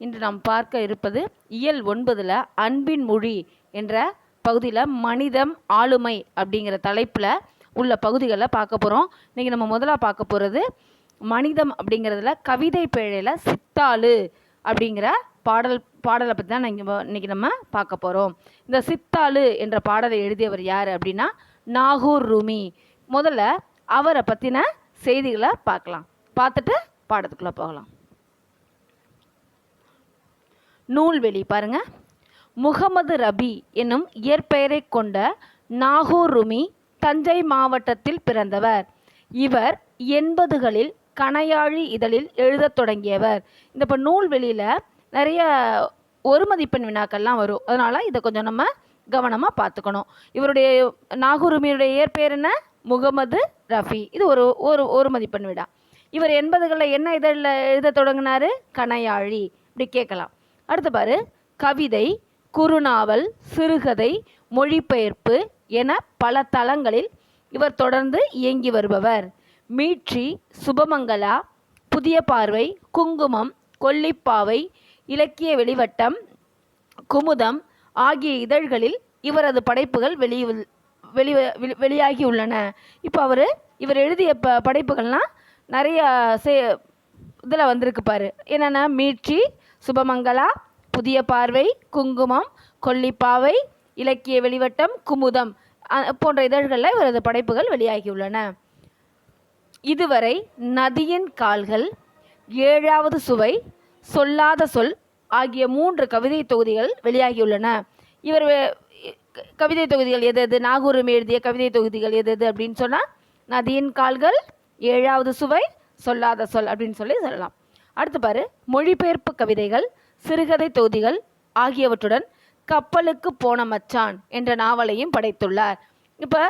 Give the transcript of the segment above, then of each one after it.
இன்று நாம் பார்க்க இருப்பது இயல் ஒன்பதில் அன்பின் மொழி என்ற பகுதியில் மனிதம் ஆளுமை அப்படிங்கிற தலைப்பில் உள்ள பகுதிகளை பார்க்க போகிறோம் இன்றைக்கி நம்ம முதலாக பார்க்க போகிறது மனிதம் அப்படிங்கிறதுல கவிதை பேழையில் சித்தாளு அப்படிங்கிற பாடல் பாடலை பற்றி தான் இங்கே இன்றைக்கி நம்ம பார்க்க போகிறோம் இந்த சித்தாளு என்ற பாடலை எழுதியவர் யார் அப்படின்னா நாகூர் ரூமி. முதல்ல அவரை பற்றின செய்திகளை பார்க்கலாம். பார்த்துட்டு பாடத்துக்குள்ளே போகலாம். நூல்வெளி பாருங்க. முகமது ரபி என்னும் இயற்பெயரை கொண்ட நாகூர் ருமி தஞ்சை மாவட்டத்தில் பிறந்தவர். இவர் எண்பதுகளில் கணையாழி இதழில் எழுதத் தொடங்கியவர். இந்த இப்போ நூல்வெளியில் நிறைய ஒரு மதிப்பெண் வினாக்கள்லாம் வரும். அதனால் இதை கொஞ்சம் நம்ம கவனமாக பார்த்துக்கணும் இவருடைய நாகூருமியுடைய இயற்பெயர் என்ன? முகமது ரஃபி இது ஒரு ஒரு ஒரு மதிப்பெண் விடா இவர் எண்பதுகளில் என்ன இதழில் எழுத தொடங்கினாரு? கணையாழி. இப்படி கேட்கலாம். அடுத்து பாரு. கவிதை குறுநாவல் சிறுகதை மொழிபெயர்ப்பு என பல தளங்களில் இவர் தொடர்ந்து இயங்கி வருபவர். மீட்சி சுபமங்களா புதிய பார்வை குங்குமம் கொல்லிப்பாவை இலக்கிய வெளிவட்டம் குமுதம் ஆகிய இதழ்களில் இவரது படைப்புகள் வெளி வெளி வெளி- வெளியாகியுள்ளன இப்போ அவர் இவர் எழுதிய ப படைப்புகள்லாம் நிறைய சே இதில் வந்திருக்கு பாரு. என்னென்ன மீட்சி சுபமங்களா புதிய பார்வை குங்குமம் கொல்லிப்பாவை இலக்கிய வெளிவட்டம் குமுதம் போன்ற இதழ்களில் இவரது படைப்புகள் வெளியாகியுள்ளன. இதுவரை நதியின் கால்கள் ஏழாவது சுவை சொல்லாத சொல் ஆகிய மூன்று கவிதை தொகுதிகள் வெளியாகியுள்ளன. இவர் கவிதை தொகுதிகள் எது எது நாகூரம் எழுதிய கவிதை தொகுதிகள் எது எது அப்படின்னு சொன்னால் நதியின் கால்கள் ஏழாவது சுவை சொல்லாத சொல் அப்படின்னு சொல்லி சொல்லலாம். அடுத்து பாரு மொழிபெயர்ப்பு கவிதைகள் சிறுகதை தொகுதிகள் ஆகியவற்றுடன் கப்பலுக்கு போன மச்சான் என்ற நாவலையும் படைத்துள்ளார். இப்போ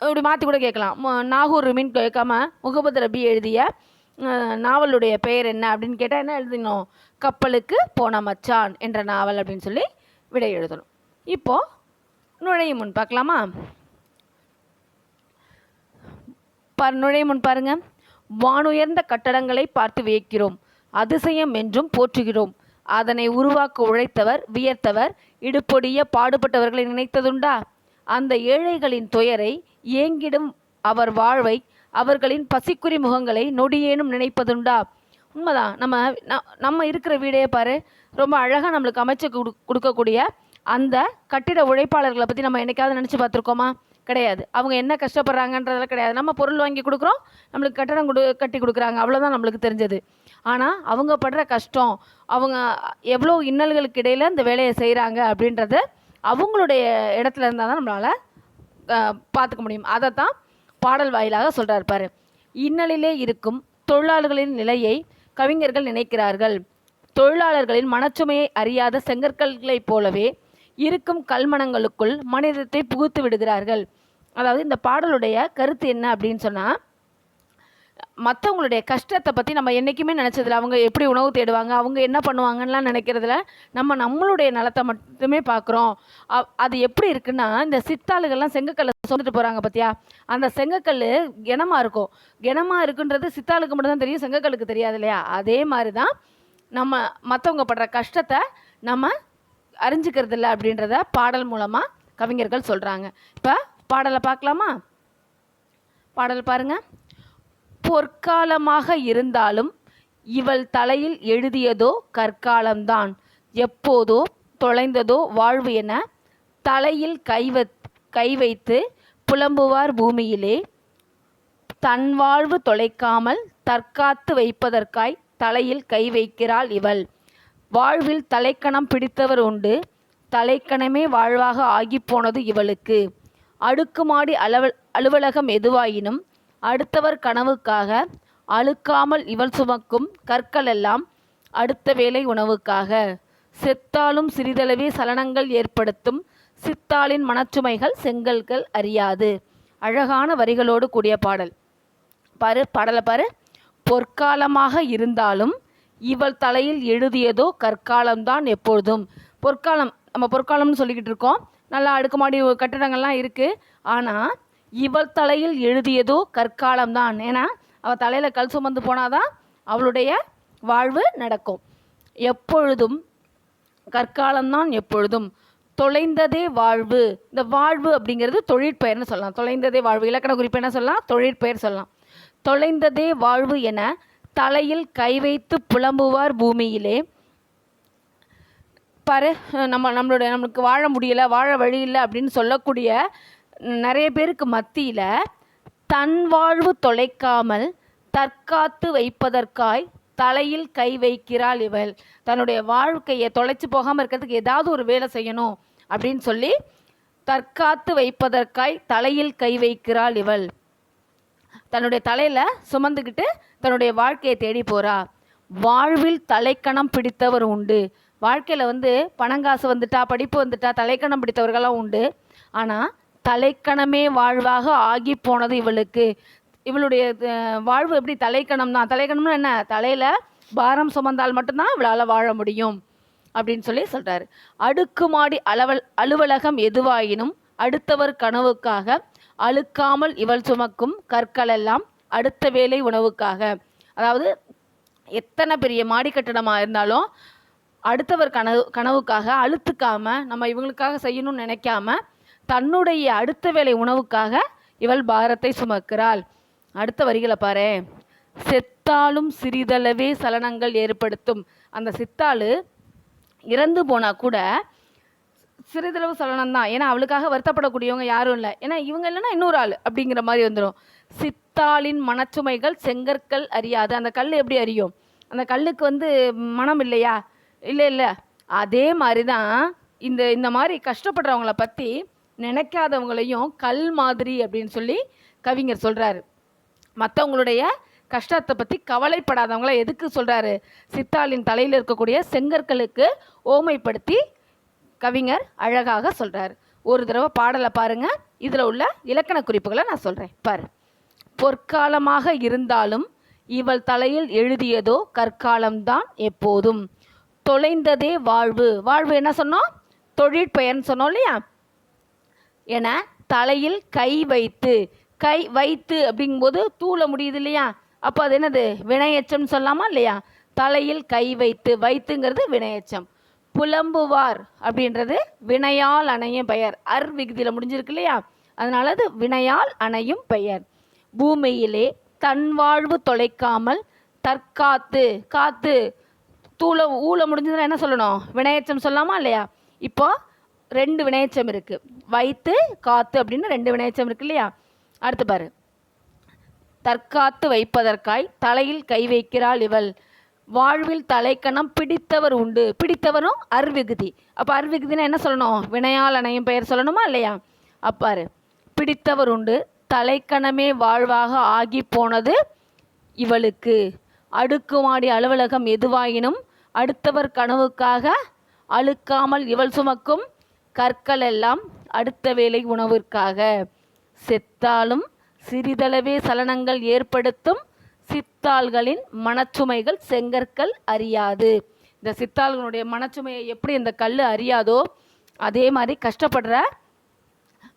இப்படி மாற்றி கூட கேட்கலாம். நாகூர் ருமின் கேட்காம முகமது ரபி எழுதிய நாவலுடைய பெயர் என்ன அப்படின்னு கேட்டால் என்ன எழுதணும் கப்பலுக்கு போன மச்சான் என்ற நாவல் அப்படின்னு சொல்லி விடை எழுதணும். இப்போது நுழையும் முன் பார்க்கலாமா? பார் நுழையும் முன் பாருங்கள் வானுயர்ந்த கட்டடங்களை பார்த்து வியக்கிறோம். அதிசயம் என்றும் போற்றுகிறோம். அதனை உருவாக்க உழைத்தவர் வியர்த்தவர் இடுப்பொடிய பாடுபட்டவர்களை நினைத்ததுண்டா? அந்த ஏழைகளின் துயரை ஏங்கிடும் அவர் வாழ்வை அவர்களின் பசிக்குறி முகங்களை நொடியேனும் நினைப்பதுண்டா? உண்மைதான் நம்ம நம்ம இருக்கிற வீடே பாரு. ரொம்ப அழகாக நம்மளுக்கு அமைச்சு கொடு கொடுக்கக்கூடிய அந்த கட்டிட உழைப்பாளர்களை பற்றி நம்ம என்னைக்காவது நினச்சி பார்த்துருக்கோமா? கிடையாது. அவங்க என்ன கஷ்டப்படுறாங்கன்றதெல்லாம் கிடையாது. நம்ம பொருள் வாங்கி கொடுக்குறோம். நம்மளுக்கு கட்டடம் கொடு கட்டி கொடுக்குறாங்க. அவ்வளோதான் நம்மளுக்கு தெரிஞ்சது. ஆனால் அவங்க படுற கஷ்டம் அவங்க எவ்வளோ இன்னல்களுக்கு இடையில் இந்த வேலையை செய்கிறாங்க அப்படின்றத அவங்களுடைய இடத்துல இருந்தால் தான் நம்மளால் பார்த்துக்க முடியும். அதை தான் பாடல் வாயிலாக சொல்கிறார் பாரு. இன்னலிலே இருக்கும் தொழிலாளர்களின் நிலையை கவிஞர்கள் நினைக்கிறார்கள். தொழிலாளர்களின் மனச்சுமையை அறியாத செங்கற்கல்களைப் போலவே இருக்கும் கல்மணங்களுக்குள் மனிதத்தை புகுத்து விடுகிறார்கள். அதாவது இந்த பாடலுடைய கருத்து என்ன அப்படின்னு சொன்னால் மற்றவங்களுடைய கஷ்டத்தை பற்றி நம்ம என்றைக்குமே நினச்சதில்ல. அவங்க எப்படி உணவு தேடுவாங்க அவங்க என்ன பண்ணுவாங்கன்னுலாம் நினைக்கிறதுல நம்ம நம்மளுடைய நலத்தை மட்டுமே பார்க்குறோம். அது எப்படி இருக்குன்னா இந்த சித்தாளுகள்லாம் செங்கக்கல்லை சொல்லிட்டு போகிறாங்க பார்த்தியா அந்த செங்கக்கல் கிணமாக இருக்கும். கிணமாக இருக்குன்றது சித்தாளுக்கு மட்டும்தான் தெரியும் செங்கக்கல்லுக்கு தெரியாது இல்லையா? அதே மாதிரி தான் நம்ம மற்றவங்க படுற கஷ்டத்தை நம்ம அறிஞ்சிக்கிறது இல்லை அப்படின்றத பாடல் மூலமாக கவிஞர்கள் சொல்கிறாங்க இப்போ பாடலை பார்க்கலாமா? பாடல் பாருங்க. பொற்காலமாக இருந்தாலும் இவள் தலையில் எழுதியதோ கற்காலம்தான். எப்போதோ தொலைந்ததோ வாழ்வு என தலையில் கைவ கை வைத்து புலம்புவார் பூமியிலே. தன் வாழ்வு தொலைக்காமல் தற்காத்து வைப்பதற்காய் தலையில் கை வைக்கிறாள் இவள். வாழ்வில் தலைக்கணம் பிடித்தவர் உண்டு. தலைக்கணமே வாழ்வாக ஆகிப்போனது இவளுக்கு. அடுக்குமாடி அளவ அலுவலகம் எதுவாயினும் அடுத்தவர் கனவுக்காக அழுக்காமல் இவள் சுமக்கும் கற்களெல்லாம் அடுத்த வேளை உணவுக்காக. செத்தாலும் சிறிதளவே சலனங்கள் ஏற்படுத்தும் சித்தாளின் மனச்சுமைகள் செங்கல்கள் அறியாது. அழகான வரிகளோடு கூடிய பாடல். பாரு பாடலை பாரு. பொற்காலமாக இருந்தாலும் இவள் தலையில் எழுதியதோ கற்காலம்தான் எப்பொழுதும். பொற்காலம் நம்ம பொற்காலம்னு சொல்லிக்கிட்டு இருக்கோம். நல்லா அடுக்குமாடி கட்டிடங்கள்லாம் இருக்குது ஆனால் இவள் தலையில் எழுதியதோ கற்காலம் தான் ஏன்னா அவள் தலையில் கல் சுமந்து போனாதான் அவளுடைய வாழ்வு நடக்கும். எப்பொழுதும் கற்காலம்தான் எப்பொழுதும். தொலைந்ததே வாழ்வு. இந்த வாழ்வு அப்படிங்கிறது தொழிற்பெயர்னு சொல்லலாம். தொலைந்ததே வாழ்வு. இலக்கண குறிப்பு என்ன சொல்லலாம்? தொழிற்பெயர் சொல்லலாம். தொலைந்ததே வாழ்வு என தலையில் கை வைத்து புலம்புவார் பூமியிலே. பாரு நம்ம நம்மளுடைய நம்மளுக்கு வாழ முடியல வாழ வழி இல்லை அப்படின்னு சொல்லக்கூடிய நிறைய பேருக்கு மத்தியில் தன் வாழ்வு தொலைக்காமல் தற்காத்து வைப்பதற்காய் தலையில் கை வைக்கிறாள் இவள். தன்னுடைய வாழ்க்கையை தொலைச்சி போகாமல் இருக்கிறதுக்கு ஏதாவது ஒரு வேலை செய்யணும் அப்படின்னு சொல்லி தற்காத்து வைப்பதற்காய் தலையில் கை வைக்கிறாள் இவள். தன்னுடைய தலையில் சுமந்துக்கிட்டு தன்னுடைய வாழ்க்கையை தேடி போகிறா வாழ்வில் தலைக்கணம் பிடித்தவர் உண்டு. வாழ்க்கையில் வந்து பணங்காசு வந்துட்டா படிப்பு வந்துட்டா தலைக்கணம் பிடித்தவர்களாம் உண்டு. ஆனால் தலைக்கணமே வாழ்வாக ஆகி போனது இவளுக்கு. இவளுடைய வாழ்வு எப்படி தலைக்கணம் தான் தலைக்கணம்னு என்ன? தலையில் பாரம் சுமந்தால் மட்டும்தான் இவளால் வாழ முடியும் அப்படின்னு சொல்லி சொல்கிறாரு அடுக்குமாடி அளவல் அலுவலகம் எதுவாயினும் அடுத்தவர் கனவுக்காக அழுக்காமல் இவள் சுமக்கும் கற்களெல்லாம் அடுத்த வேலை உணவுக்காக. அதாவது எத்தனை பெரிய மாடி கட்டடமாக இருந்தாலும் அடுத்தவர் கனவு கனவுக்காக அழுத்துக்காம நம்ம இவங்களுக்காக செய்யணும்னு நினைக்காம தன்னுடைய அடுத்த வேலை உணவுக்காக இவள் பாரத்தை சுமக்கிறாள். அடுத்த வரிகளை பாரு. செத்தாலும் சிறிதளவே சலனங்கள் ஏற்படுத்தும். அந்த சித்தாளு இறந்து போனால் கூட சிறிதளவு சலனம் தான் ஏன்னா அவளுக்காக வருத்தப்படக்கூடியவங்க யாரும் இல்லை. ஏன்னா இவங்க இல்லைன்னா இன்னொரு ஆள் அப்படிங்கிற மாதிரி வந்துடும் சித்தாளின் மனச்சுமைகள் செங்கற்கள் அறியாது. அந்த கல் எப்படி அறியும்? அந்த கல்லுக்கு வந்து மனம் இல்லையா? இல்லை இல்லை. அதே மாதிரி தான் இந்த இந்த மாதிரி கஷ்டப்படுறவங்கள பற்றி நினைக்காதவங்களையும் கல் மாதிரி அப்படின்னு சொல்லி கவிஞர் சொல்கிறாரு மற்றவங்களுடைய கஷ்டத்தை பற்றி கவலைப்படாதவங்கள எதுக்கு சொல்கிறாரு சித்தாளின் தலையில் இருக்கக்கூடிய செங்கற்களுக்கு ஓமைப்படுத்தி கவிஞர் அழகாக சொல்கிறார் ஒரு தடவை பாடலை பாருங்கள் இதில் உள்ள இலக்கண குறிப்புகளை நான் சொல்கிறேன் பாரு. பொற்காலமாக இருந்தாலும் இவள் தலையில் எழுதியதோ கற்காலம்தான் எப்போதும். தொலைந்ததே வாழ்வு. வாழ்வு என்ன சொன்னோம்? தொழிற்பெயர்னு சொன்னோம் இல்லையா? என தலையில் கை வைத்து. கை வைத்து அப்படிங்கும்போது தூள முடியுது இல்லையா? அப்போ அது என்னது? வினையச்சம்னு சொல்லாமா இல்லையா? தலையில் கை வைத்து. வைத்துங்கிறது வினையச்சம். புலம்புவார் அப்படின்றது வினையால் அணையும் பெயர். அர் விகுதியில் முடிஞ்சிருக்கு இல்லையா? அதனால அது வினையால் அணையும் பெயர். பூமியிலே தன் வாழ்வு தொலைக்காமல் தற்காத்து. காத்து. தூள ஊழ முடிஞ்சதுன்னா என்ன சொல்லணும்? வினையச்சம் சொல்லாமா இல்லையா? இப்போ ரெண்டு வினையச்சம் இருக்குது வைத்து காத்து அப்படின்னு ரெண்டு வினையச்சம் இருக்கு இல்லையா? அடுத்து பாரு. தற்காத்து வைப்பதற்காய் தலையில் கை வைக்கிறாள் இவள். வாழ்வில் தலைக்கணம் பிடித்தவர் உண்டு. பிடித்தவரும் அர்விகுதி. அப்போ அர்விகுதினா என்ன சொல்லணும்? வினையால் அணையும் பெயர் சொல்லணுமா இல்லையா? அப்பாரு பிடித்தவர் உண்டு. தலைக்கணமே வாழ்வாக ஆகி போனது இவளுக்கு. அடுக்குமாடி அலுவலகம் எதுவாயினும் அடுத்தவர் கனவுக்காக அழுக்காமல் இவள் சுமக்கும் கற்கள் எல்லாம் அடுத்த வேலை உணவிற்காக. செத்தாலும் சிறிதளவே சலனங்கள் ஏற்படுத்தும் சித்தாள்களின் மனச்சுமைகள் செங்கற்கள் அறியாது. இந்த சித்தாள்களுடைய மனச்சுமையை எப்படி இந்த கல் அறியாதோ அதே மாதிரி கஷ்டப்படுற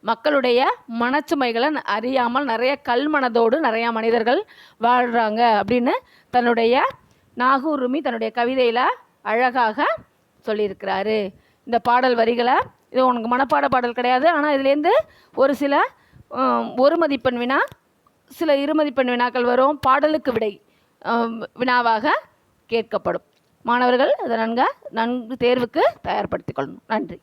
மக்களுடைய மனச்சுமைகளை ந- அறியாமல் நிறைய கல் மனதோடு நிறையா மனிதர்கள் வாழ்கிறாங்க அப்படின்னு தன்னுடைய நாகூர் ருமி தன்னுடைய கவிதையில் அழகாக சொல்லியிருக்கிறாரு. இந்த பாடல் வரிகளை இது உனக்கு மனப்பாட பாடல் கிடையாது ஆனால் இதுலேருந்து ஒரு சில ஒரு மதிப்பெண் வினா சில இருமதிப்பெண் வினாக்கள் வரும். பாடலுக்கு விடை வினாவாக கேட்கப்படும். மாணவர்கள் அதை நன்க நன்கு தேர்வுக்கு தயார்படுத்திக் கொள்ளணும். நன்றி.